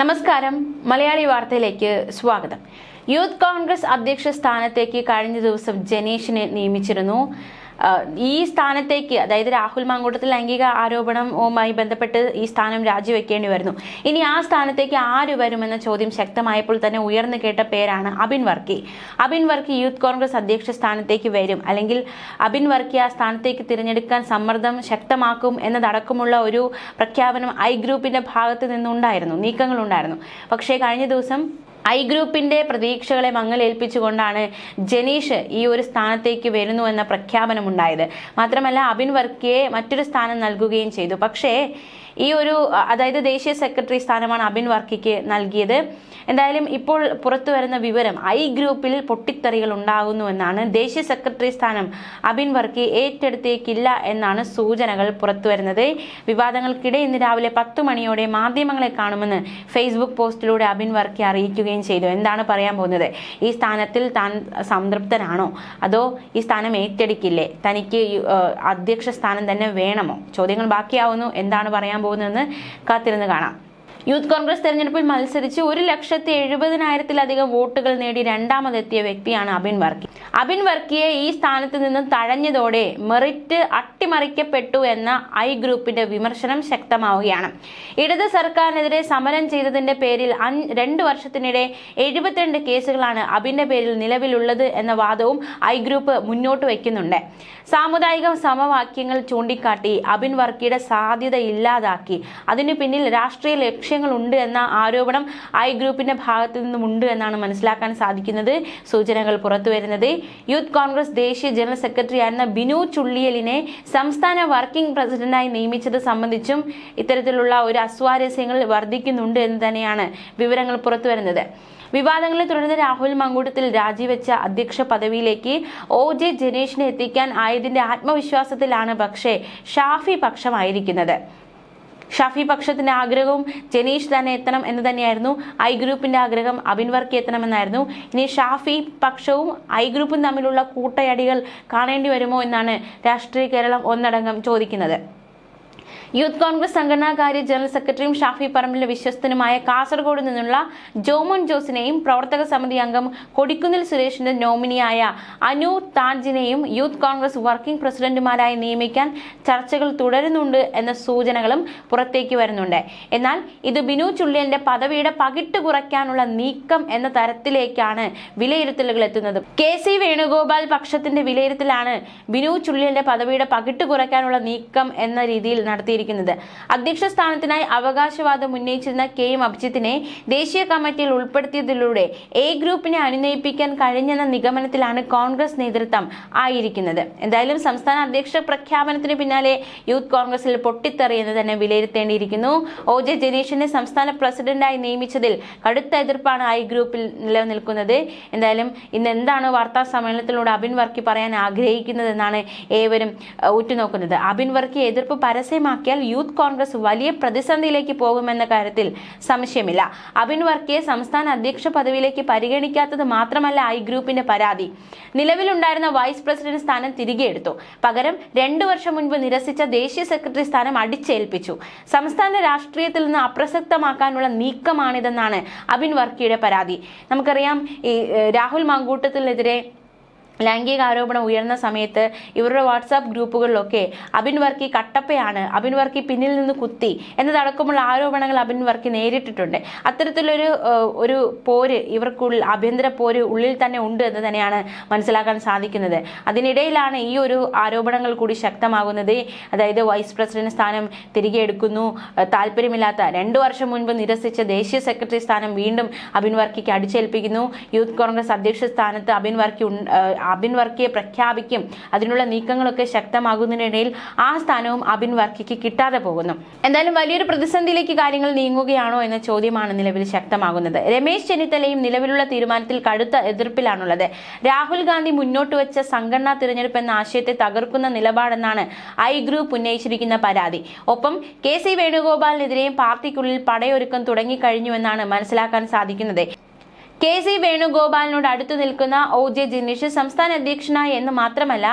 നമസ്കാരം. മലയാളി വാർത്തയിലേക്ക് സ്വാഗതം. യൂത്ത് കോൺഗ്രസ് അധ്യക്ഷ സ്ഥാനത്തേക്ക് കഴിഞ്ഞ ദിവസം ജനീഷിനെ നിയമിച്ചിരുന്നു. ഈ സ്ഥാനത്തേക്ക് അതായത് രാഹുൽ മാങ്കൂട്ടത്തിൽ ലൈംഗിക ആരോപണവുമായി ബന്ധപ്പെട്ട് ഈ സ്ഥാനം രാജിവെക്കേണ്ടി വരുന്നു. ഇനി ആ സ്ഥാനത്തേക്ക് ആര് വരുമെന്ന ചോദ്യം ശക്തമായപ്പോൾ തന്നെ ഉയർന്നു കേട്ട പേരാണ് അബിൻ വർക്കി. അബിൻ വർക്കി യൂത്ത് കോൺഗ്രസ് അധ്യക്ഷ സ്ഥാനത്തേക്ക് വരും. അല്ലെങ്കിൽ അബിൻ വർക്കി ആ സ്ഥാനത്തേക്ക് തിരഞ്ഞെടുക്കാൻ സമ്മർദ്ദം ശക്തമാക്കും എന്നതടക്കമുള്ള ഒരു പ്രഖ്യാപനം ഐ ഗ്രൂപ്പിന്റെ ഭാഗത്ത് നിന്നുണ്ടായിരുന്നു. നീക്കങ്ങളുണ്ടായിരുന്നു. പക്ഷേ കഴിഞ്ഞ ദിവസം ഐ ഗ്രൂപ്പിന്റെ പ്രതീക്ഷകളെ മങ്ങലേൽപ്പിച്ചുകൊണ്ടാണ് ജനീഷ് ഈ ഒരു സ്ഥാനത്തേക്ക് വരുന്നു എന്ന പ്രഖ്യാപനമുണ്ടായത്. മാത്രമല്ല അബിൻ വർക്കിയെ മറ്റൊരു സ്ഥാനം നൽകുകയും ചെയ്തു. പക്ഷേ ഈ ഒരു അതായത് ദേശീയ സെക്രട്ടറി സ്ഥാനമാണ് അബിൻ വർക്കിക്ക് നൽകിയത്. എന്തായാലും ഇപ്പോൾ പുറത്തു വരുന്ന വിവരം ഐ ഗ്രൂപ്പിൽ പൊട്ടിത്തെറികൾ ഉണ്ടാകുന്നു എന്നാണ് ദേശീയ സെക്രട്ടറി സ്ഥാനം അബിൻ വർക്കി ഏറ്റെടുത്തേക്കില്ല എന്നാണ് സൂചനകൾ പുറത്തു വരുന്നത്. വിവാദങ്ങൾക്കിടെ ഇന്ന് രാവിലെ പത്ത് മണിയോടെ മാധ്യമങ്ങളെ കാണുമെന്ന് ഫേസ്ബുക്ക് പോസ്റ്റിലൂടെ അബിൻ വർക്കി അറിയിക്കുകയും ചെയ്തു. എന്താണ് പറയാൻ പോകുന്നത്? ഈ സ്ഥാനത്തിൽ താൻ സംതൃപ്തനാണോ? അതോ ഈ സ്ഥാനം ഏറ്റെടുക്കില്ലേ? തനിക്ക് അധ്യക്ഷ സ്ഥാനം തന്നെ വേണമോ? ചോദ്യങ്ങൾ ബാക്കിയാവുന്നു. എന്താണ് പറയാൻ പോകുന്നതെന്ന് കാത്തിരുന്ന് കാണാം. യൂത്ത് കോൺഗ്രസ് തെരഞ്ഞെടുപ്പിൽ മത്സരിച്ച് ഒരു ലക്ഷത്തി എഴുപതിനായിരത്തിലധികം വോട്ടുകൾ നേടി രണ്ടാമതെത്തിയ വ്യക്തിയാണ് അബിൻ വർക്കി. അബിൻ വർക്കിയെ ഈ സ്ഥാനത്ത് നിന്ന് തഴഞ്ഞതോടെ മെറിറ്റ് അട്ടിമറിക്കപ്പെട്ടു എന്ന ഐ ഗ്രൂപ്പിന്റെ വിമർശനം ശക്തമാവുകയാണ്. ഇടത് സർക്കാരിനെതിരെ സമരം ചെയ്തതിന്റെ പേരിൽ രണ്ടു വർഷത്തിനിടെ എഴുപത്തിരണ്ട് കേസുകളാണ് അബിന്റെ പേരിൽ നിലവിലുള്ളത് എന്ന വാദവും ഐ ഗ്രൂപ്പ് മുന്നോട്ട് വയ്ക്കുന്നുണ്ട്. സാമുദായിക സമവാക്യങ്ങൾ ചൂണ്ടിക്കാട്ടി അബിൻ വർക്കിയുടെ സാധ്യത ഇല്ലാതാക്കി. അതിനു പിന്നിൽ രാഷ്ട്രീയ ലക്ഷ്യങ്ങളുണ്ട് എന്ന ആരോപണം ഐ ഗ്രൂപ്പിന്റെ ഭാഗത്തു നിന്നുമുണ്ട് എന്നാണ് മനസ്സിലാക്കാൻ സാധിക്കുന്നത്. സൂചനകൾ പുറത്തുവരുന്നത് യൂത്ത് കോൺഗ്രസ് ദേശീയ ജനറൽ സെക്രട്ടറി ആയിരുന്ന ബിനു ചുള്ളിയലിനെ സംസ്ഥാന വർക്കിംഗ് പ്രസിഡന്റായി നിയമിച്ചത് സംബന്ധിച്ചും ഇത്തരത്തിലുള്ള ഒരു അസ്വാരസ്യങ്ങൾ വർദ്ധിക്കുന്നുണ്ട് എന്ന് തന്നെയാണ് വിവരങ്ങൾ പുറത്തുവരുന്നത് വിവാദങ്ങളെ തുടർന്ന് രാഹുൽ മങ്കൂട്ടത്തിൽ രാജിവെച്ച അധ്യക്ഷ പദവിയിലേക്ക് ഒ ജെ ജനേഷിനെ എത്തിക്കാൻ ആയതിന്റെ ആത്മവിശ്വാസത്തിലാണ് പക്ഷേ ഷാഫി പക്ഷമായിരിക്കുന്നത്. ഷാഫി പക്ഷത്തിന്റെ ആഗ്രഹവും ജനീഷ് തന്നെ എത്തണം എന്ന് തന്നെയായിരുന്നു. ഐ ഗ്രൂപ്പിന്റെ ആഗ്രഹം അബിൻ വർക്കി എത്തണമെന്നായിരുന്നു ഇനി ഷാഫി പക്ഷവും ഐ ഗ്രൂപ്പും തമ്മിലുള്ള കൂട്ടയടികൾ കാണേണ്ടി വരുമോ എന്നാണ് രാഷ്ട്രീയ കേരളം ഒന്നടങ്കം ചോദിക്കുന്നത്. യൂത്ത് കോൺഗ്രസ് സംഘടനാകാര്യ ജനറൽ സെക്രട്ടറിയും ഷാഫി പറമ്പിലെ വിശ്വസ്തനുമായ കാസർഗോഡ് നിന്നുള്ള ജോമോൻ ജോസിനെയും പ്രവർത്തക സമിതി അംഗം കൊടിക്കുന്നിൽ സുരേഷിന്റെ നോമിനിയായ അനു താജിനെയും യൂത്ത് കോൺഗ്രസ് വർക്കിംഗ് പ്രസിഡന്റുമാരായി നിയമിക്കാൻ ചർച്ചകൾ തുടരുന്നുണ്ട് എന്ന സൂചനകളും പുറത്തേക്ക് വരുന്നുണ്ട്. എന്നാൽ ഇത് ബിനു ചുള്ളിയലിന്റെ പദവിയുടെ പകിട്ട് കുറയ്ക്കാനുള്ള നീക്കം എന്ന തരത്തിലേക്കാണ് വിലയിരുത്തലുകൾ എത്തുന്നത്. കെ സി വേണുഗോപാൽ പക്ഷത്തിന്റെ വിലയിരുത്തലാണ് ബിനു ചുള്ളിയലിന്റെ പദവിയുടെ പകിട്ട് കുറയ്ക്കാനുള്ള നീക്കം എന്ന രീതിയിൽ നടത്തിയിരിക്കുന്നത്. അധ്യക്ഷ സ്ഥാനത്തിനായി അവകാശവാദം ഉന്നയിച്ചിരുന്ന കെ എം അഭിജിത്തിനെ ദേശീയ കമ്മിറ്റിയിൽ ഉൾപ്പെടുത്തിയതിലൂടെ എ ഗ്രൂപ്പിനെ അനുനയിപ്പിക്കാൻ കഴിഞ്ഞെന്ന നിഗമനത്തിലാണ് കോൺഗ്രസ് നേതൃത്വം ആയിരിക്കുന്നത്. എന്തായാലും സംസ്ഥാന അധ്യക്ഷ പ്രഖ്യാപനത്തിന് പിന്നാലെ യൂത്ത് കോൺഗ്രസിൽ പൊട്ടിത്തെറിയെന്ന് തന്നെ വിലയിരുത്തേണ്ടിയിരിക്കുന്നു. ഒ ജെ ജനീഷിനെ സംസ്ഥാന പ്രസിഡന്റായി നിയമിച്ചതിൽ കടുത്ത എതിർപ്പാണ് ഐ ഗ്രൂപ്പിൽ നിലനിൽക്കുന്നത്. എന്തായാലും ഇന്ന് എന്താണ് വാർത്താ സമ്മേളനത്തിലൂടെ അബിൻ വർക്കി പറയാൻ ആഗ്രഹിക്കുന്നതെന്നാണ് ഏവരും ഉറ്റുനോക്കുന്നത്. അബിൻ വർക്കി എതിർപ്പ് പരസ്യമാക്കിയാൽ യൂത്ത് കോൺഗ്രസ് വലിയ പ്രതിസന്ധിയിലേക്ക് പോകുമെന്ന കാര്യത്തിൽ സംശയമില്ല. അബിൻ വർക്കിയെ സംസ്ഥാന അധ്യക്ഷ പദവിയിലേക്ക് പരിഗണിക്കാത്തത് മാത്രമല്ല ഐ ഗ്രൂപ്പിന്റെ പരാതി. നിലവിലുണ്ടായിരുന്ന വൈസ് പ്രസിഡന്റ് സ്ഥാനം തിരികെ എടുത്തു. പകരം രണ്ടു വർഷം മുൻപ് നിരസിച്ച ദേശീയ സെക്രട്ടറി സ്ഥാനം അടിച്ചേൽപ്പിച്ചു. സംസ്ഥാന രാഷ്ട്രീയത്തിൽ നിന്ന് അപ്രസക്തമാക്കാനുള്ള നീക്കമാണിതെന്നാണ് അബിൻ വർക്കിയുടെ പരാതി. നമുക്കറിയാം ഈ രാഹുൽ മാങ്കൂട്ടത്തിനെതിരെ ലൈംഗിക ആരോപണം ഉയർന്ന സമയത്ത് ഇവരുടെ വാട്സാപ്പ് ഗ്രൂപ്പുകളിലൊക്കെ അബിൻ വർക്കി കട്ടപ്പയാണ് അബിൻ വർക്കി പിന്നിൽ നിന്ന് കുത്തി എന്നതടക്കമുള്ള ആരോപണങ്ങൾ അബിൻ വർക്കി നേരിട്ടിട്ടുണ്ട്. അത്തരത്തിലൊരു ഒരു പോര് ഇവർക്കുള്ളിൽ ആഭ്യന്തര പോര് ഉള്ളിൽ തന്നെ ഉണ്ട് എന്ന് തന്നെയാണ് മനസ്സിലാക്കാൻ സാധിക്കുന്നത്. അതിനിടയിലാണ് ഈ ഒരു ആരോപണങ്ങൾ കൂടി ശക്തമാകുന്നത്. അതായത് വൈസ് പ്രസിഡന്റ് സ്ഥാനം തിരികെ എടുക്കുന്നു. താല്പര്യമില്ലാത്ത രണ്ടു വർഷം മുൻപ് നിരസിച്ച ദേശീയ സെക്രട്ടറി സ്ഥാനം വീണ്ടും അബിൻ വർക്കിക്ക് അടിച്ചേൽപ്പിക്കുന്നു. യൂത്ത് കോൺഗ്രസ് അധ്യക്ഷ സ്ഥാനത്ത് അബിൻ വർക്കി അബിൻ വർക്കിയെ പ്രഖ്യാപിക്കും. അതിനുള്ള നീക്കങ്ങളൊക്കെ ശക്തമാകുന്നതിനിടയിൽ ആ സ്ഥാനവും അബിൻ വർക്കിക്ക് കിട്ടാതെ പോകുന്നു. എന്തായാലും വലിയൊരു പ്രതിസന്ധിയിലേക്ക് കാര്യങ്ങൾ നീങ്ങുകയാണോ എന്ന ചോദ്യമാണ് നിലവിൽ ശക്തമാകുന്നത്. രമേശ് ചെന്നിത്തലയും നിലവിലുള്ള തീരുമാനത്തിൽ കടുത്ത എതിർപ്പിലാണുള്ളത്. രാഹുൽ ഗാന്ധി മുന്നോട്ട് വെച്ച സംഘടനാ തിരഞ്ഞെടുപ്പ് എന്ന ആശയത്തെ തകർക്കുന്ന നിലപാടെന്നാണ് ഐ ഗ്രൂപ്പ് ഉന്നയിച്ചിരിക്കുന്ന പരാതി. ഒപ്പം കെ സി വേണുഗോപാലിനെതിരെയും പാർട്ടിക്കുള്ളിൽ പടയൊരുക്കം തുടങ്ങിക്കഴിഞ്ഞുവെന്നാണ് മനസ്സിലാക്കാൻ സാധിക്കുന്നത്. കെ സി വേണുഗോപാലിനോട് അടുത്തു നിൽക്കുന്ന ഒ ജെ ജിനീഷ് സംസ്ഥാന അധ്യക്ഷനായി എന്ന് മാത്രമല്ല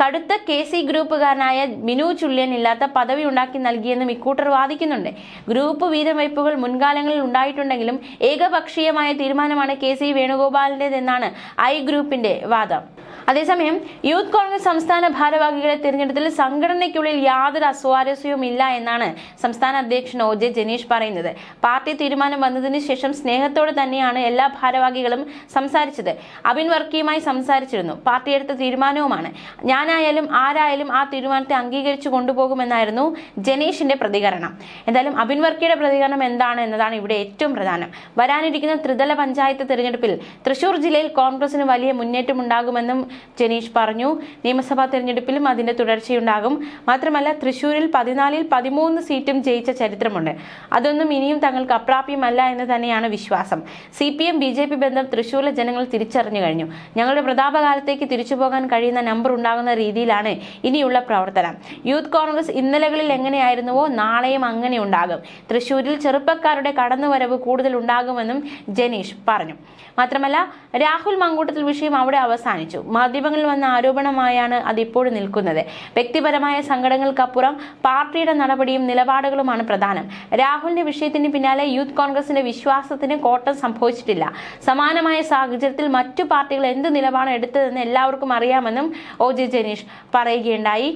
കടുത്ത കെ സി ഗ്രൂപ്പുകാരനായ മിനു ചുള്ളിയൻ ഇല്ലാത്ത പദവി ഉണ്ടാക്കി നൽകിയെന്നും ഇക്കൂട്ടർ വാദിക്കുന്നുണ്ട്. ഗ്രൂപ്പ് വീതം വയ്പ്പുകൾ മുൻകാലങ്ങളിൽ ഉണ്ടായിട്ടുണ്ടെങ്കിലും ഏകപക്ഷീയമായ തീരുമാനമാണ് കെ സി വേണുഗോപാലിന്റെതെന്നാണ് ഐ ഗ്രൂപ്പിന്റെ വാദം. അതേസമയം യൂത്ത് കോൺഗ്രസ് സംസ്ഥാന ഭാരവാഹികളെ തിരഞ്ഞെടുത്തിൽ സംഘടനയ്ക്കുള്ളിൽ യാതൊരു അസ്വാരസ്യവും ഇല്ല എന്നാണ് സംസ്ഥാന അധ്യക്ഷൻ ഒ ജെ ജനീഷ് പറയുന്നത്. പാർട്ടി തീരുമാനം വന്നതിന് ശേഷം സ്നേഹത്തോടെ തന്നെയാണ് എല്ലാ ഭാരവാഹികളും സംസാരിച്ചത്. അബിൻ വർക്കിയുമായി സംസാരിച്ചിരുന്നു. പാർട്ടി എടുത്ത തീരുമാനവുമാണ്. ഞാനായാലും ആരായാലും ആ തീരുമാനത്തെ അംഗീകരിച്ചു കൊണ്ടുപോകുമെന്നായിരുന്നു ജനീഷിന്റെ പ്രതികരണം. എന്തായാലും അബിൻ വർക്കിയുടെ പ്രതികരണം എന്താണ് എന്നതാണ് ഇവിടെ ഏറ്റവും പ്രധാനം. വരാനിരിക്കുന്ന ത്രിതല പഞ്ചായത്ത് തിരഞ്ഞെടുപ്പിൽ തൃശൂർ ജില്ലയിൽ കോൺഗ്രസിന് വലിയ മുന്നേറ്റം ഉണ്ടാകുമെന്നും ജനീഷ് പറഞ്ഞു. നിയമസഭാ തെരഞ്ഞെടുപ്പിലും അതിന്റെ തുടർച്ചയുണ്ടാകും. മാത്രമല്ല തൃശൂരിൽ പതിനാലിൽ പതിമൂന്ന് സീറ്റും ജയിച്ച ചരിത്രമുണ്ട്. അതൊന്നും ഇനിയും തങ്ങൾക്ക് അപ്രാപ്യമല്ല എന്ന് തന്നെയാണ് വിശ്വാസം. C P M B J P ബന്ധം തൃശൂരിലെ ജനങ്ങൾ തിരിച്ചറിഞ്ഞു കഴിഞ്ഞു. ഞങ്ങളുടെ പ്രതാപകാലത്തേക്ക് തിരിച്ചു പോകാൻ കഴിയുന്ന നമ്പർ ഉണ്ടാകുന്ന രീതിയിലാണ് ഇനിയുള്ള പ്രവർത്തനം. യൂത്ത് കോൺഗ്രസ് ഇന്നലകളിൽ എങ്ങനെയായിരുന്നുവോ നാളെയും അങ്ങനെ ഉണ്ടാകും. തൃശൂരിൽ ചെറുപ്പക്കാരുടെ കടന്നുവരവ് കൂടുതൽ ഉണ്ടാകുമെന്നും ജനീഷ് പറഞ്ഞു. മാത്രമല്ല രാഹുൽ മങ്കൂട്ടത്തിൽ വിഷയം അവിടെ അവസാനിച്ചു. മാധ്യമങ്ങളിൽ വന്ന ആരോപണമായാണ് അതിപ്പോഴും നിൽക്കുന്നത്. വ്യക്തിപരമായ സങ്കടങ്ങൾക്കപ്പുറം പാർട്ടിയുടെ നടപടിയും നിലപാടുകളുമാണ് പ്രധാനം. രാഹുലിന്റെ വിഷയത്തിന് പിന്നാലെ യൂത്ത് കോൺഗ്രസിന്റെ വിശ്വാസത്തിന് കോട്ടം സംഭവിച്ചിട്ടില്ല. സമാനമായ സാഹചര്യത്തിൽ മറ്റു പാർട്ടികൾ എന്ത് നിലപാടാണ് എടുത്തതെന്ന് എല്ലാവർക്കും അറിയാമെന്നും ഒ ജെ ജനീഷ് പറയുകയുണ്ടായി.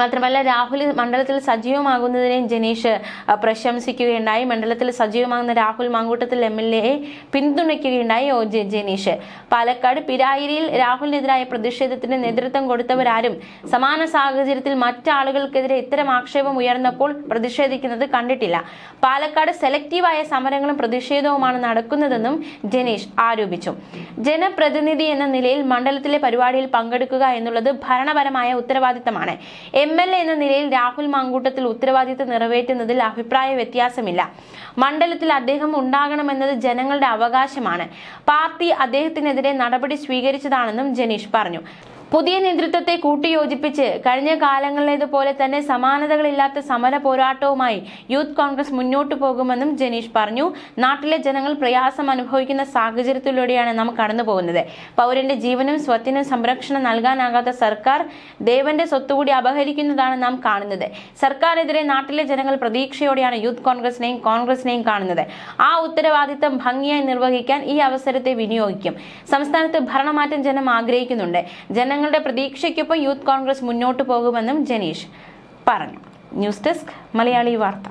മാത്രമല്ല രാഹുൽ മണ്ഡലത്തിൽ സജീവമാകുന്നതിനെയും ജനീഷ് പ്രശംസിക്കുകയുണ്ടായി. മണ്ഡലത്തിൽ സജീവമാകുന്ന രാഹുൽ മാങ്കൂട്ടത്തിൽ എം എൽ എയെ പിന്തുണയ്ക്കുകയുണ്ടായി ഒ ജെ ജനീഷ്. പാലക്കാട് പിരായിരിയിൽ രാഹുലിനെതിരായ പ്രതിഷേധത്തിന് നേതൃത്വം കൊടുത്തവരാരും സമാന സാഹചര്യത്തിൽ മറ്റാളുകൾക്കെതിരെ ഇത്തരം ആക്ഷേപം ഉയർന്നപ്പോൾ പ്രതിഷേധിക്കുന്നത് കണ്ടിട്ടില്ല. പാലക്കാട് സെലക്റ്റീവായ സമരങ്ങളും പ്രതിഷേധവുമാണ് നടക്കുന്നതെന്നും ജനീഷ് ആരോപിച്ചു. ജനപ്രതിനിധി എന്ന നിലയിൽ മണ്ഡലത്തിലെ പരിപാടിയിൽ പങ്കെടുക്കുക എന്നുള്ളത് ഭരണപരമായ ഉത്തരവാദിത്തമാണ്. എം എൽ എ എന്ന നിലയിൽ രാഹുൽ മാങ്കൂട്ടത്തിൽ ഉത്തരവാദിത്തം നിറവേറ്റുന്നതിൽ അഭിപ്രായ വ്യത്യാസമില്ല. മണ്ഡലത്തിൽ അദ്ദേഹം ഉണ്ടാകണമെന്നത് ജനങ്ങളുടെ അവകാശമാണ്. പാർട്ടി അദ്ദേഹത്തിനെതിരെ നടപടി സ്വീകരിച്ചതാണെന്നും ജനീഷ് പറഞ്ഞു. പുതിയ നേതൃത്വത്തെ കൂട്ടിയോജിപ്പിച്ച് കഴിഞ്ഞ കാലങ്ങളിലേതുപോലെ തന്നെ സമാനതകളില്ലാത്ത സമര പോരാട്ടവുമായി യൂത്ത് കോൺഗ്രസ് മുന്നോട്ടു പോകുമെന്നും ജനീഷ് പറഞ്ഞു. നാട്ടിലെ ജനങ്ങൾ പ്രയാസം അനുഭവിക്കുന്ന സാഹചര്യത്തിലൂടെയാണ് നാം കടന്നു പോകുന്നത്. പൗരന്റെ ജീവനും സ്വത്തിനും സംരക്ഷണം നൽകാനാകാത്ത സർക്കാർ ദേവന്റെ സ്വത്തുകൂടി അപഹരിക്കുന്നതാണ് നാം കാണുന്നത്. സർക്കാരെതിരെ നാട്ടിലെ ജനങ്ങൾ പ്രതീക്ഷയോടെയാണ് യൂത്ത് കോൺഗ്രസിനെയും കോൺഗ്രസിനെയും കാണുന്നത്. ആ ഉത്തരവാദിത്തം ഭംഗിയായി നിർവഹിക്കാൻ ഈ അവസരത്തെ വിനിയോഗിക്കും. സംസ്ഥാനത്ത് ഭരണമാറ്റം ജനം ആഗ്രഹിക്കുന്നുണ്ട്. ജനങ്ങളുടെ പ്രതീക്ഷയ്ക്കൊപ്പം യൂത്ത് കോൺഗ്രസ് മുന്നോട്ടു പോകുമെന്നും ജനീഷ് പറഞ്ഞു. ന്യൂസ് ഡെസ്ക് മലയാളി വാർത്ത.